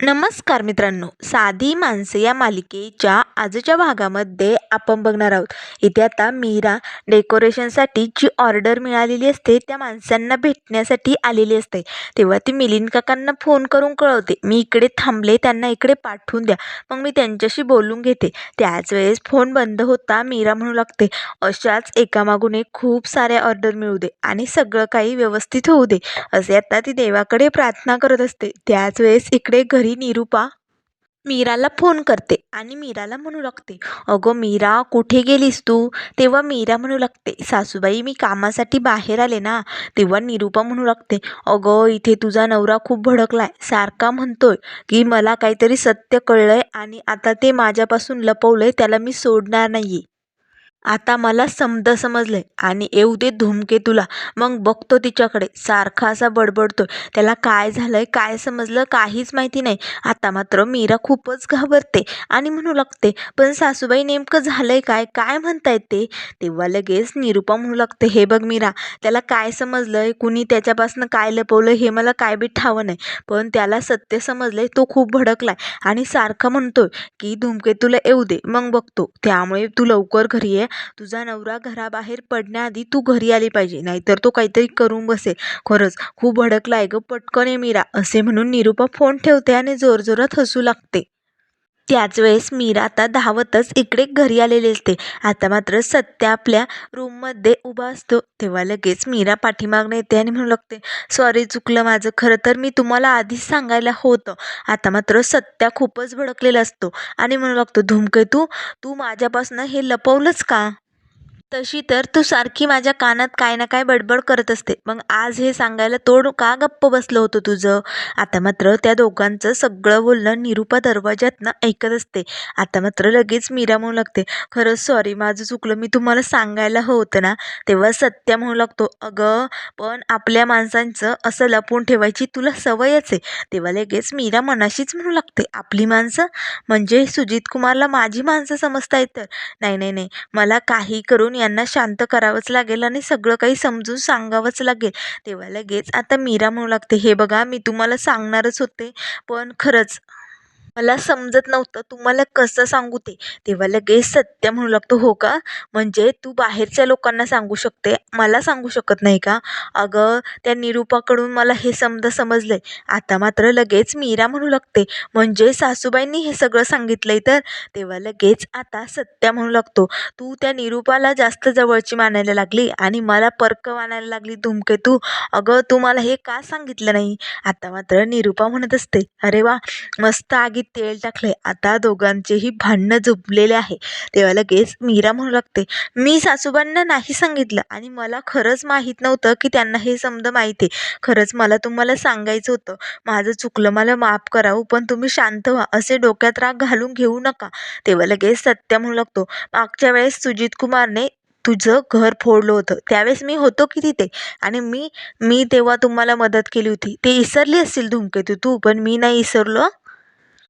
नमस्कार मित्रांनो. साधी माणसे या मालिकेच्या आजच्या भागामध्ये आपण बघणार आहोत. इथे आता मीरा डेकोरेशनसाठी जी ऑर्डर मिळालेली असते त्या माणसांना भेटण्यासाठी आलेली असते. तेव्हा ती मिलिंद काकांना फोन करून कळवते. मी इकडे थांबले त्यांना इकडे पाठवून द्या. मग मी त्यांच्याशी बोलून घेते. त्याच वेळेस फोन बंद होता मीरा म्हणू लागते अशाच एकामागून एक खूप साऱ्या ऑर्डर मिळू दे आणि सगळं काही व्यवस्थित होऊ दे. असे आता ती देवाकडे प्रार्थना करत असते. त्याच वेळेस इकडे घरी निरूपा मीराला फोन करते आणि मीराला म्हणू लागते अगं मीरा कुठे गेलीस तू? तेव्हा मीरा म्हणू लागते सासूबाई मी कामासाठी बाहेर आले ना. तेव्हा निरूपा म्हणू लागते अगं इथे तुझा नवरा खूप भडकलाय सारखा म्हणतोय की मला काहीतरी सत्य कळलंय आणि आता ते माझ्यापासून लपवलंय त्याला मी सोडणार नाही आता मला समद आहे आणि येऊ दे धूमकेतूला मग बघतो तिच्याकडे. सारखा असा बडबडतो त्याला काय झालं आहे काय समजलं काहीच माहिती नाही. आता मात्र मीरा खूपच घाबरते आणि म्हणू लागते पण सासूबाई नेमकं झालं आहे काय? काय म्हणतायत ते? तेव्हा लगेच निरूपा म्हणू लागते हे बघ मीरा त्याला काय समजलं आहे कुणी त्याच्यापासून काय लपवलं हे मला काय बी ठावं नाही. पण त्याला सत्य समजलं आहे तो खूप भडकलाय आणि सारखा म्हणतोय की धूमकेतूला येऊ दे. मग बघतो. त्यामुळे तू लवकर घरी ये तुझा नवरा घराबाहेर पडण्याआधी तू घरी आली पाहिजे नाहीतर तो काहीतरी करून बसेल. खरंच खूप भडकलाय ग पटकन ये मीरा असे म्हणून निरूपा फोन ठेवते आणि जोरजोरात हसू लागते. त्याच वेळेस मीरा आता धावतच इकडे घरी आलेली असते. आता मात्र सत्या आपल्या रूममध्ये उभा असतो. तेव्हा लगेच मीरा पाठीमागणं येते आणि म्हणू लागते सॉरी चुकलं माझं खरं तर मी तुम्हाला आधीच सांगायला होतं. आता मात्र सत्या खूपच भडकलेला असतो. आणि म्हणू लागतो धूमकेतू तू? माझ्यापासून हे लपवलंच का? तशी तर तू सारखी माझ्या कानात काय ना काय बडबड करत असते. मग आज हे सांगायला तोड का गप्प बसलं होतं तुझं? आता मात्र त्या दोघांचं सगळं बोलणं निरूपा दरवाज्यातनं ऐकत असते. आता मात्र लगेच मीरा म्हणू लागते खरंच सॉरी माझं चुकलं. मी तुम्हाला सांगायला होतं ना तेव्हा सत्या म्हणू लागतो अगं पण आपल्या माणसांचं असं लपून ठेवायची तुला सवयच आहे. तेव्हा लगेच मीरा मनाशीच म्हणू लागते आपली माणसं? म्हणजे सुजित कुमारला माझी माणसं समजता येतं नाही नाही नाही. मला काही करून यांना शांत करावंच लागेल आणि सगळं काही समजून सांगावंच लागेल. तेव्हा लगेच आता मीरा म्हणू लागते हे बघा मी तुम्हाला सांगणारच होते पण खरंच मला समजत नव्हतं तुम्हाला कसं सांगू ते. तेव्हा लगेच सत्य म्हणू लागतो हो का? म्हणजे तू बाहेरच्या लोकांना सांगू शकते? मला सांगू शकत नाही का? अगं त्या निरूपाकडून मला हे समज समजलंय. आता मात्र लगेच मीरा म्हणू लागते. म्हणजे सासूबाईंनी हे सगळं सांगितलंय तर? तेव्हा लगेच आता सत्या म्हणू लागतो तू त्या निरूपाला जास्त जवळची मानायला लागली आणि मला पर्क मानायला लागली धूमकेतू अगं तू मला हे का सांगितलं नाही? आता मात्र निरूपा म्हणत असते अरे वा मस्त आगीत तेल टाकले आता दोघांचेही भांडणं झुपलेले आहे. तेव्हा लगेच मीरा म्हणू लागते मी सासूबांना नाही सांगितलं आणि मला खरंच माहीत नव्हतं की त्यांना हे समज माहिती आहे. खरंच मला तुम्हाला सांगायचं होतं. माझं चुकलं मला माफ करावं पण तुम्ही शांत व्हा. असे डोक्यात राग घालून घेऊ नका. तेव्हा लगेच सत्य म्हणू लागतो मागच्या वेळेस सुजित कुमारने तुझं घर फोडलं होतं. त्यावेळेस मी होतो की तिथे? आणि मी मी तेव्हा तुम्हाला मदत केली होती. ते विसरली असतील धूमकेतू तू पण मी नाही विसरलो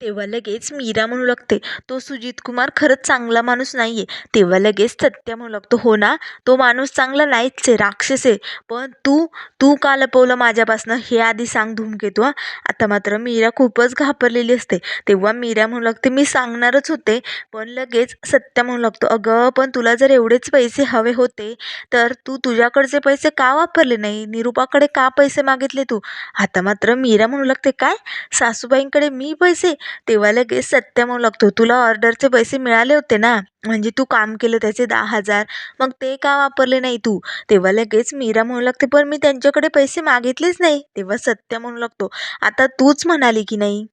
तेव्हा लगेच मीरा म्हणू लागते तो सुजित कुमार खरंच चांगला माणूस नाही आहे तेव्हा लगेच सत्य म्हणू लागतो हो ना तो माणूस चांगला नाहीच आहे राक्षस आहे. पण तू तू का लपवलं माझ्यापासनं? हे आधी सांग धूमकेतू हां. आता मात्र मीरा खूपच घाबरलेली असते. तेव्हा मीरा म्हणू लागते मी सांगणारच होते पण लगेच सत्य म्हणू लागतो अगं पण तुला जर एवढेच पैसे हवे होते तर तू तुझ्याकडचे पैसे का वापरले नाही? निरूपाकडे का पैसे मागितले तू? आता मात्र मीरा म्हणू लागते काय? सासूबाईंकडे मी पैसे तेव्हा लगेच सत्य म्हणू लागतो. तुला ऑर्डरचे पैसे मिळाले होते ना? म्हणजे तू काम केलं त्याचे दहा हजार. मग ते का वापरले नाही तू? तेव्हा लगेच मीरा म्हणू लागते पण मी त्यांच्याकडे पैसे मागितलेच नाही. तेव्हा सत्य म्हणू लागतो आता तूच म्हणाली की नाही?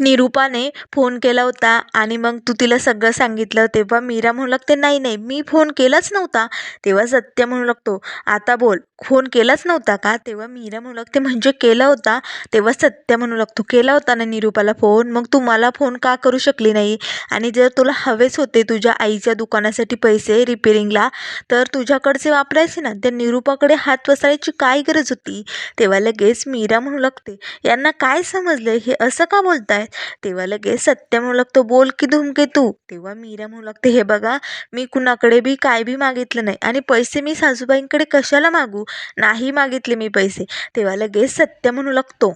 निरूपाने फोन केला होता आणि मग तू तिला सगळं सांगितलं. तेव्हा मीरा म्हणू लागते नाही नाही मी फोन केलाच नव्हता. तेव्हा सत्य म्हणू लागतो आता बोल. फोन केलाच नव्हता का? तेव्हा मीरा म्हणू लागते म्हणजे केला होता? तेव्हा सत्य म्हणू लागतो केला होता ना निरूपाला फोन? मग तू मला फोन का करू शकली नाही? आणि जर तुला हवेच होते तुझ्या आईच्या दुकानासाठी पैसे रिपेरिंगला तर तुझ्याकडचे वापरायचे ना? त्या निरूपाकडे हात पसरायची काय गरज होती? तेव्हा लगेच मीरा म्हणू लागते यांना काय समजलं हे असं का बोलताय तेव्हा लगेच सत्य म्हणू लागतो बोल की धुमके तू. तेव्हा मीरा म्हणू लागते हे बघा मी कुणाकडे बी काय बी मागितलं नाही आणि पैसे मी सासूबाईंकडे कशाला मागू? नाही मागितले मी पैसे. तेव्हा लगेच सत्य म्हणू लागतो.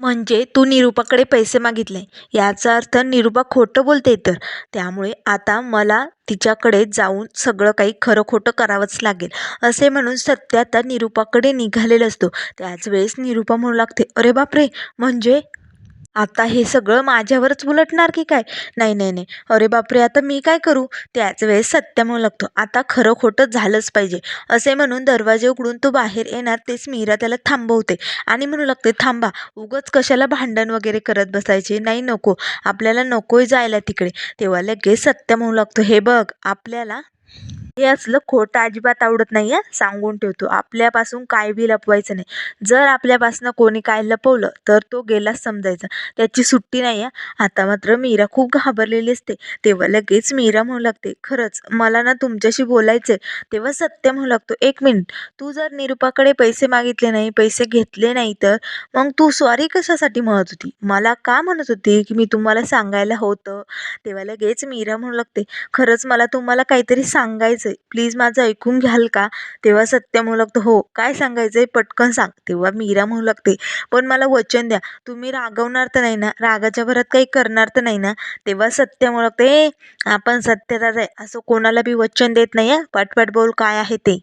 म्हणजे तू निरुपाकडे पैसे मागितले. याचा अर्थ निरुपा खोटं बोलते तर. त्यामुळे आता मला तिच्याकडे जाऊन सगळं काही खरं खोटं करावंच लागेल. असे म्हणून सत्य आता निरुपाकडे निघालेला असतो. त्याच वेळेस निरुपा म्हणू लागते अरे बापरे! म्हणजे आता हे सगळं माझ्यावरच उलटणार की काय? नाही नाही नाही. अरे बापरे आता मी काय करू? त्याच वेळेस सत्य म्हणू लागतो. आता खरं खोटं झालंच पाहिजे. असे म्हणून दरवाजे उघडून तो बाहेर येणार तेच मीरा त्याला थांबवते. आणि म्हणू लागते थांबा उगच कशाला भांडण वगैरे करत बसायचे? नाही नको. आपल्याला नकोय जायला तिकडे. तेव्हा लगेच सत्य म्हणू लागतो. हे बघ आपल्याला हे असलं खोटं अजिबात आवडत नाही आहे सांगून ठेवतो. आपल्यापासून काय बी लपवायचं नाही. जर आपल्यापासून कोणी काय लपवलं तर तो गेलाच समजायचा. त्याची सुट्टी नाही आहे आता मात्र मीरा खूप घाबरलेली असते. तेव्हा लगेच मीरा म्हणू लागते खरंच मला ना तुमच्याशी बोलायचं आहे तेव्हा सत्य म्हणू लागतो एक मिनिट तू जर निरुपाकडे पैसे मागितले नाही पैसे घेतले नाही तर मग तू सॉरी कशासाठी म्हणत होती? मला का म्हणत होती की मी तुम्हाला सांगायला होतं? तेव्हा लगेच मीरा म्हणू लागते खरंच मला तुम्हाला काहीतरी सांगायचं सांगायचंय. प्लीज माझं ऐकून घ्याल का? तेव्हा सत्य म्हणू लागतो. हो काय सांगायचं आहे पटकन सांग. तेव्हा मीरा म्हणू लागते. पण मला वचन द्या. तुम्ही रागवणार तर नाही ना? रागाच्या भरात काही करणार तर नाही ना? तेव्हा सत्य म्हणू लागते. आपण सत्यताच आहे. असं कोणाला बी वचन देत नाही आहे पटपट बोल काय आहे ते?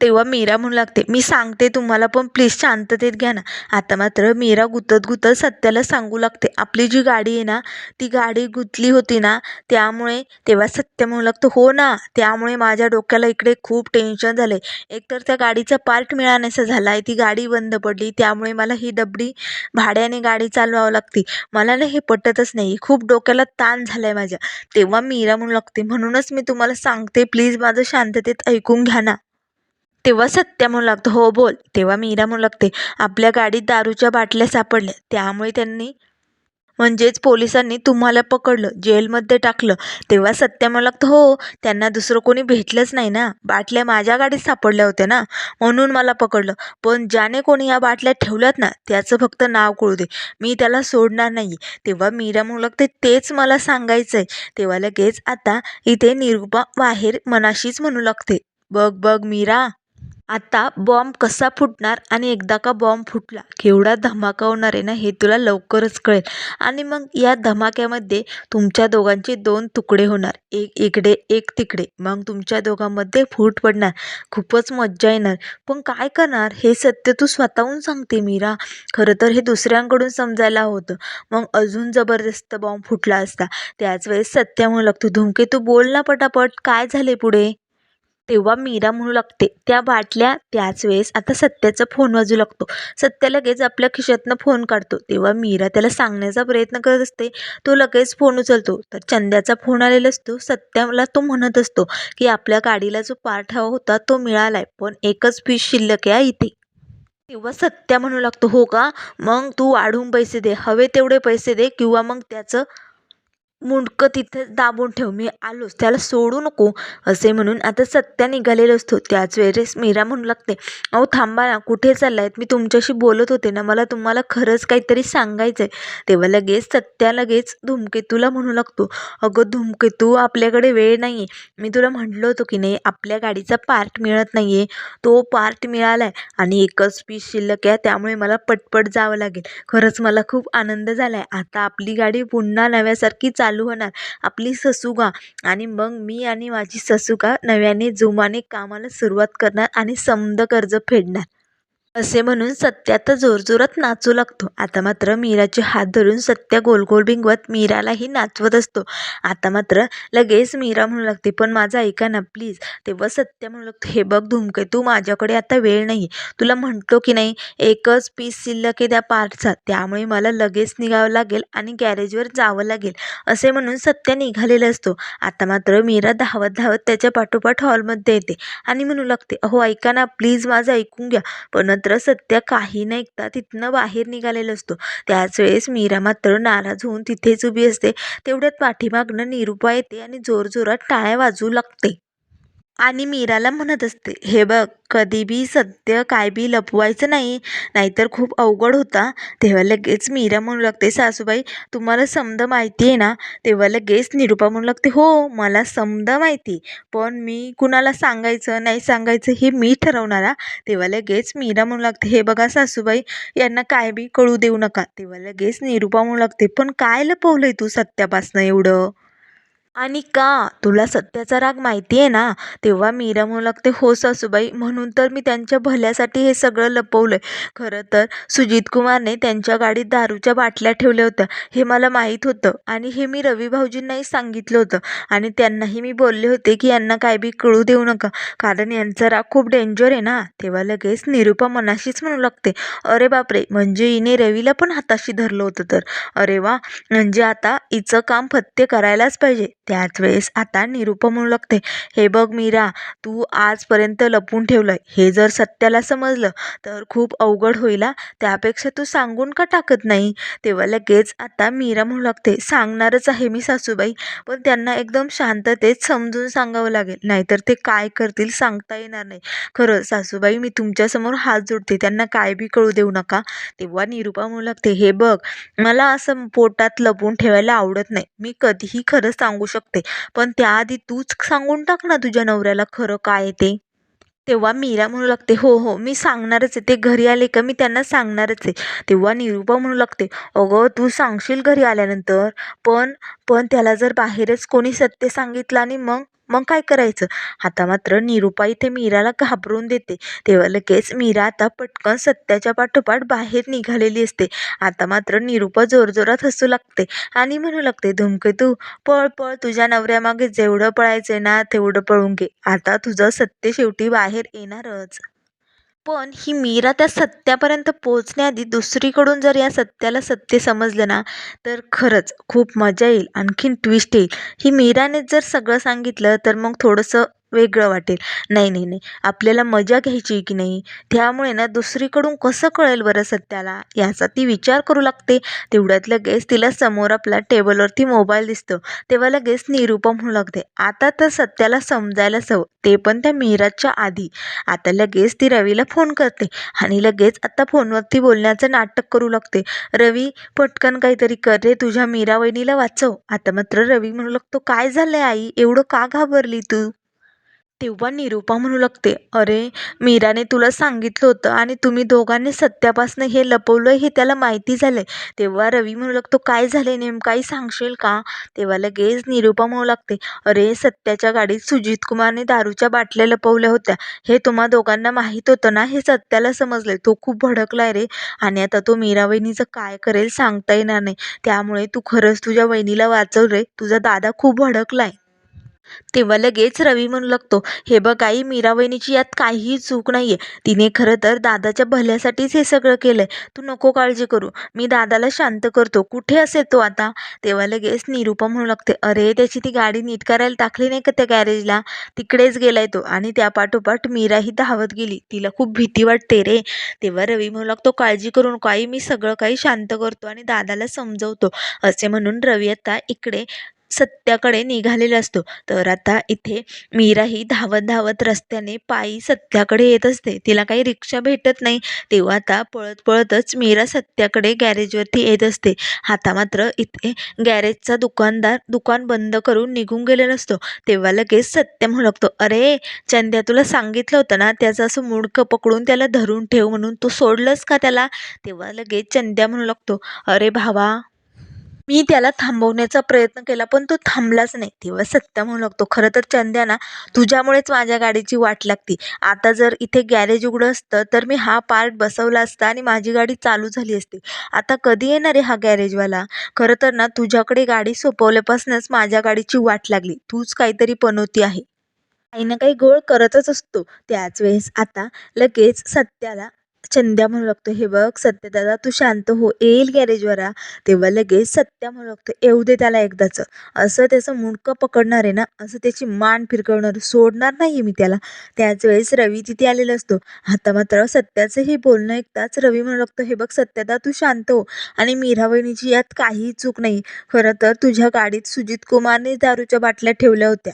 तेव्हा मीरा म्हणू लागते मी सांगते तुम्हाला पण प्लीज शांततेत घ्या ना. आता मात्र मीरा गुतत गुतत सत्याला सांगू लागते आपली जी गाडी आहे ना ती गाडी गुंतली होती ना त्यामुळे तेव्हा सत्य म्हणू लागतो हो ना त्यामुळे माझ्या डोक्याला इकडे खूप टेन्शन झालं आहे एकतर त्या गाडीचा पार्ट मिळाण्याचा झाला आहे ती गाडी बंद पडली त्यामुळे मला ही डबडी भाड्याने गाडी चालवावं लागते. मला ना हे पटतच नाही खूप डोक्याला ताण झाला आहे माझ्या. तेव्हा मीरा म्हणू लागते म्हणूनच मी तुम्हाला सांगते प्लीज माझं शांततेत ऐकून घ्या ना. तेव्हा सत्या म्हणू लागतो हो बोल. तेव्हा मीरा म्हणू लागते आपल्या गाडीत दारूच्या बाटल्या सापडल्या. त्यामुळे त्यांनी म्हणजेच पोलिसांनी तुम्हाला पकडलं जेलमध्ये टाकलं. तेव्हा सत्या म्हणू लागतं हो त्यांना दुसरं कोणी भेटलंच नाही ना. बाटल्या माझ्या गाडीत सापडल्या होत्या ना म्हणून मला पकडलं. पण ज्याने कोणी या बाटल्या ठेवल्यात ना त्याचं फक्त नाव कळू दे. मी त्याला सोडणार नाही तेव्हा मीरा म्हणू लागते तेच मला सांगायचं आहे तेव्हा लगेच आता इथे निरुपा बाहेर मनाशीच म्हणू लागते बघ बघ मीरा. आता बॉम्ब कसा फुटणार आणि एकदा का बॉम्ब फुटला केवढा धमाका होणार आहे ना हे तुला लवकरच कळेल. आणि मग या धमाक्यामध्ये तुमच्या दोघांचे दोन तुकडे होणार एक इकडे एक तिकडे. मग तुमच्या दोघांमध्ये फूट पडणार खूपच मज्जा येणार. पण काय करणार? हे सत्य तू स्वतःहून सांगते मीरा. खरं तर हे दुसऱ्यांकडून समजायला होतं. मग अजून जबरदस्त बॉम्ब फुटला असता. त्याच वेळेस सत्य म्हणू लागतो धुमके तू बोल ना पटापट. काय झाले पुढे? तेव्हा मीरा म्हणू लागते त्या बाटल्या त्याच वेळेस आता सत्याचा फोन वाजू लागतो. सत्या लगेच आपल्या खिशातनं फोन काढतो. तेव्हा मीरा त्याला सांगण्याचा प्रयत्न करत असते. तो लगेच फोन उचलतो. तर चंद्याचा फोन आलेला असतो. सत्याला तो म्हणत असतो की आपल्या गाडीला जो पार्ट हवा होता तो मिळालाय पण एकच पीस शिल्लक आहे इथे. तेव्हा सत्या म्हणू लागतो हो का? मग तू वाढून पैसे दे. हवे तेवढे पैसे दे किंवा मग त्याचं मुंडकं तिथंच दाबून ठेव मी आलोच त्याला सोडू नको असे म्हणून आता सत्या निघालेला असतो. त्याच वेळेस मीरा म्हणू लागते अहो थांबा ना कुठे चाललायत? मी तुमच्याशी बोलत होते ना मला तुम्हाला खरंच काहीतरी सांगायचं आहे तेव्हा लगेच सत्या लगेच धूमकेतूला म्हणू लागतो अगं धूमकेतू आपल्याकडे वेळ नाही आहे मी तुला म्हटलं होतं की नाही आपल्या गाडीचा पार्ट मिळत नाही आहे तो पार्ट मिळाला आहे आणि एकच पीस शिल्लक आहे त्यामुळे मला पटपट जावं लागेल. खरंच मला खूप आनंद झाला आहे आता आपली गाडी पुन्हा नव्यासारखी चाल चालू होणार. आपली ससुगा आणि मग मी आणि माझी ससुगा नव्याने जोमाने कामाला सुरुवात करणार आणि समद कर्ज फेडणार. असे म्हणून सत्या तर जोरजोरात नाचू लागतो. आता मात्र मीराचे हात धरून सत्या गोल गोल बिंगवत मीरालाही नाचवत असतो. आता मात्र लगेच मीरा म्हणू लागते पण माझं ऐका ना प्लीज तेव्हा सत्या म्हणू लागतो हे बघ धुमके तू माझ्याकडे आता वेळ नाही तुला म्हणतो की नाही एकच पीस शिल्लक आहे त्या पार्टचा. त्यामुळे मला लगेच निघावं लागेल आणि गॅरेजवर जावं लागेल. असे म्हणून सत्या निघालेला असतो. आता मात्र मीरा धावत धावत त्याच्या पाठोपाठ हॉलमध्ये येते आणि म्हणू लागते अहो ऐका ना प्लीज माझं ऐकून घ्या. पण मात्र सत्या काही न ऐकता तिथनं बाहेर निघालेला असतो. त्याच वेळेस मीरा मात्र नाराज होऊन तिथेच उभी असते. तेवढ्यात पाठीमागनं निरुपा येते आणि जोरजोरात टाळ्या वाजू लागते. आणि मीराला म्हणत असते हे बघ कधी बी सत्य काय बी लपवायचं नाही नाहीतर खूप अवघड होता. तेव्हा लगेच मीरा म्हणू लागते सासूबाई तुम्हाला समजा माहिती आहे ना? तेव्हा लगेच निरूपा म्हणू लागते हो मला समजा माहिती पण मी कुणाला सांगायचं नाही सांगायचं हे मी ठरवणार तेव्हा लगेच मीरा म्हणू लागते हे बघा सासूबाई यांना काय बी कळू देऊ नका. तेव्हा लगेच निरूपा म्हणू लागते पण काय लपवलंय तू सत्यापासनं एवढं? आणि का? तुला सत्याचा राग माहिती आहे ना? तेव्हा मीरा म्हणू लागते हो सासूबाई म्हणून तर मी त्यांच्या भल्यासाठी हे सगळं लपवलंय. खरं तर सुजित कुमारने त्यांच्या गाडीत दारूच्या बाटल्या ठेवल्या होत्या. हे मला माहीत होतं आणि हे मी रवी भाऊजींनाही सांगितलं होतं. आणि त्यांनाही मी बोलले होते की यांना काय बी कळू देऊ नका. कारण यांचा राग खूप डेंजर आहे ना? तेव्हा लगेच निरूपा मनाशीच म्हणू लागते अरे बापरे म्हणजे हिने रवीला पण हाताशी धरलं होतं तर? अरे वा म्हणजे आता हिचं काम फत्ते करायलाच पाहिजे. त्याच वेळेस आता निरूपा म्हणू लागते हे बघ मीरा तू आजपर्यंत लपून ठेवलंय. हे जर सत्याला समजलं तर खूप अवघड होईल हा. त्यापेक्षा तू सांगून का टाकत नाही? तेव्हा लगेच आता मीरा म्हणू लागते सांगणारच आहे मी सासूबाई पण त्यांना एकदम शांततेत समजून सांगावं लागेल. नाहीतर ते काय करतील सांगता येणार नाही. खरं सासूबाई मी तुमच्यासमोर हात जोडते. त्यांना काय बी कळू देऊ नका. तेव्हा निरुपा म्हणू लागते हे बघ मला असं पोटात लपवून ठेवायला आवडत नाही. मी कधीही खरं सांगू शकते. पण त्याआधी तूच सांगून टाक ना तुझ्या नवऱ्याला खरं काय ते. तेव्हा मीरा म्हणू लागते हो हो मी सांगणारच आहे. ते घरी आले का मी त्यांना सांगणारच आहे. तेव्हा निरूपा म्हणू लागते अगं तू सांगशील घरी आल्यानंतर पण पण त्याला जर बाहेरच कोणी सत्य सांगितलं आणि मग मग काय करायचं? आता मात्र निरुपा इथे मीराला घाबरून देते. तेव्हा लगेच मीरा आता पटकन सत्याच्या पाठोपाठ बाहेर निघालेली असते. आता मात्र निरुपा जोरजोरात हसू लागते आणि म्हणू लागते धूमकेतू पळ पळ तुझ्या नवऱ्यामागे जेवढं पळायचंय ना तेवढं पळून घे. आता तुझं सत्य शेवटी बाहेर येणारच. पण ही मीरा त्या सत्यापर्यंत पोहोचण्याआधी दुसरीकडून जर या सत्याला सत्य समजलं ना तर खरंच खूप मजा येईल आणखीन ट्विस्ट येईल. ही मीरानेच जर सगळं सांगितलं तर मग थोडंसं वेगळं वाटेल. नाही नाही नाही. आपल्याला मजा घ्यायची की नाही? त्यामुळे ना दुसरीकडून कसं कळेल बरं सत्याला? याचा ती विचार करू लागते. तेवढ्यात लगेच तिला समोर आपला टेबलवरती मोबाईल दिसतो. तेव्हा लगेच निरूपा म्हणू लागते. आता तर सत्याला समजायलाच हवं ते पण त्या मिराजच्या आधी. आता लगेच ती रवीला फोन करते. आणि लगेच आता फोनवरती बोलण्याचं नाटक करू लागते. रवी पटकन काहीतरी कर रे तुझ्या मीरा वहिनीला वाचव. आता मात्र रवी म्हणू लागतो काय झालंय आई? एवढं का घाबरली तू? तेव्हा निरूपा म्हणू लागते अरे मीराने तुला सांगितलं होतं आणि तुम्ही दोघांनी सत्यापासनं हे लपवलं हे त्याला माहिती झालं आहे तेव्हा रवी म्हणू लागतो काय झालंय नेमकं काही सांगशील का? तेव्हा लगेच निरूपा म्हणू लागते अरे सत्याच्या गाडीत सुजित कुमारने दारूच्या बाटल्या लपवल्या होत्या. हे तुम्हा दोघांना माहीत होतं ना हे सत्याला समजलंय. तो खूप भडकलाय रे आणि आता तो मीरा वहिनीचं काय करेल सांगता येणार नाही. त्यामुळे तू खरंच तुझ्या वहिनीला वाचव रे. तुझा दादा खूप भडकलाय. तेव्हा लगेच रवी म्हणू लागतो हे बघ आई मीरा वहिनीची यात काहीही चूक नाहीये. तिने खरं तर दादाच्या भल्यासाठीच हे सगळं केलंय. तू नको काळजी करू. मी दादाला शांत करतो. कुठे असेल तो आता? तेव्हा लगेच निरूपा म्हणू लागते अरे त्याची ती गाडी नीट करायला टाकली नाही का त्या गॅरेजला? तिकडेच गेलाय तो. आणि त्या पाठोपाठ मीराही धावत गेली. तिला खूप भीती वाटते रे. तेव्हा रवी म्हणू लागतो काळजी करू नको आई मी सगळं काही शांत करतो आणि दादाला समजवतो. असे म्हणून रवी आता इकडे सत्याकडे निघालेला असतो. तर आता इथे मीराही धावत धावत रस्त्याने पायी सत्याकडे येत असते. तिला काही रिक्षा भेटत नाही. तेव्हा आता पळत पळतच मीरा सत्याकडे गॅरेजवरती येत असते. आता मात्र इथे गॅरेजचा दुकानदार दुकान बंद करून निघून गेलेला असतो तेव्हा लगेच सत्य म्हणू लागतो अरे चंद्या तुला सांगितलं होतं ना त्याचं असं मुडकं पकडून त्याला धरून ठेव म्हणून तू सोडलंस का त्याला? तेव्हा लगेच चंद्या म्हणू लागतो अरे भावा मी त्याला थांबवण्याचा प्रयत्न केला पण तो थांबलाच नाही. तेव्हा सत्य म्हणू लागतो खरं तर चंद्या ना तुझ्यामुळेच माझ्या गाडीची वाट लागती. आता जर इथे गॅरेज उघडं असतं तर मी हा पार्ट बसवला असता आणि माझी गाडी चालू झाली असती. आता कधी येणार आहे हा गॅरेजवाला? खरं तर ना तुझ्याकडे गाडी सोपवल्यापासूनच माझ्या गाडीची वाट लागली. तूच काहीतरी बनवती आहे. काही ना काही गोळ करतच असतो. त्याच वेळेस आता लगेच सत्याला चंद्या म्हणू लागतो हे बघ सत्यदादा तू शांत हो येईल गॅरेजवाला तेव्हा लगेच सत्या म्हणू लागतो येऊ दे त्याला एकदाचं. असं त्याचं मुंडकं पकडणार आहे ना असं त्याची मान फिरकवणार सोडणार नाही मी त्याला. त्याच वेळेस रवी तिथे आलेला असतो. आता मात्र सत्याचं हे बोलणं ऐकताच रवी म्हणू लागतो हे बघ सत्यदा तू शांत हो आणि मीरा वहिनीची यात काही चूक नाही. खरं तर तुझ्या गाडीत सुजित कुमारने दारूच्या बाटल्या ठेवल्या होत्या.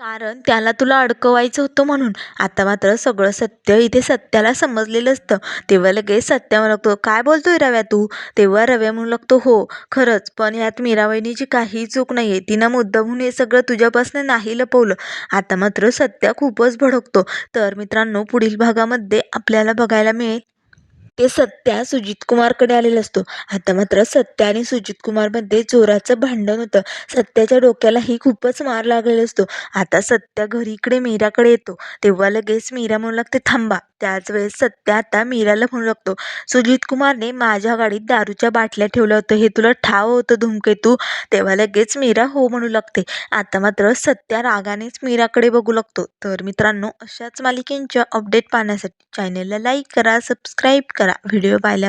कारण त्याला तुला अडकवायचं होतं म्हणून. आता मात्र सगळं सत्य इथे सत्याला समजलेलं असतं. तेव्हा लगेच सत्या म्हणू लागतो काय बोलतोय रव्या तू? तेव्हा रव्या म्हणू लागतो हो खरंच पण यात मीराबाईनीची काही चूक नाही आहे तिनं मुद्दामहून हे सगळं तुझ्यापासून नाही लपवलं. आता मात्र सत्या खूपच भडकतो. तर मित्रांनो पुढील भागामध्ये आपल्याला बघायला मिळेल ते सत्या सुजित कुमारकडे आलेला असतो. आता मात्र सत्या आणि सुजित कुमारमध्ये जोराचं भांडण होतं. सत्याच्या डोक्यालाही खूपच मार लागलेला असतो. आता सत्या घरी इकडे मीराकडे येतो. तेव्हा लगेच मीरा म्हणू लागते थांबा त्याच वेळेस सत्या आता मीराला म्हणू लागतो सुजित कुमारने माझ्या गाडीत दारूच्या बाटल्या ठेवल्या होतं हे तुला ठाव होतं धूमकेतू तेव्हा लगेच मीरा हो म्हणू लागते. आता मात्र सत्या रागानेच मीराकडे बघू लागतो. तर मित्रांनो अशाच मालिकेंच्या अपडेट पाहण्यासाठी चॅनलला लाईक करा सबस्क्राईब करा. व्हिडिओ पाहिल्या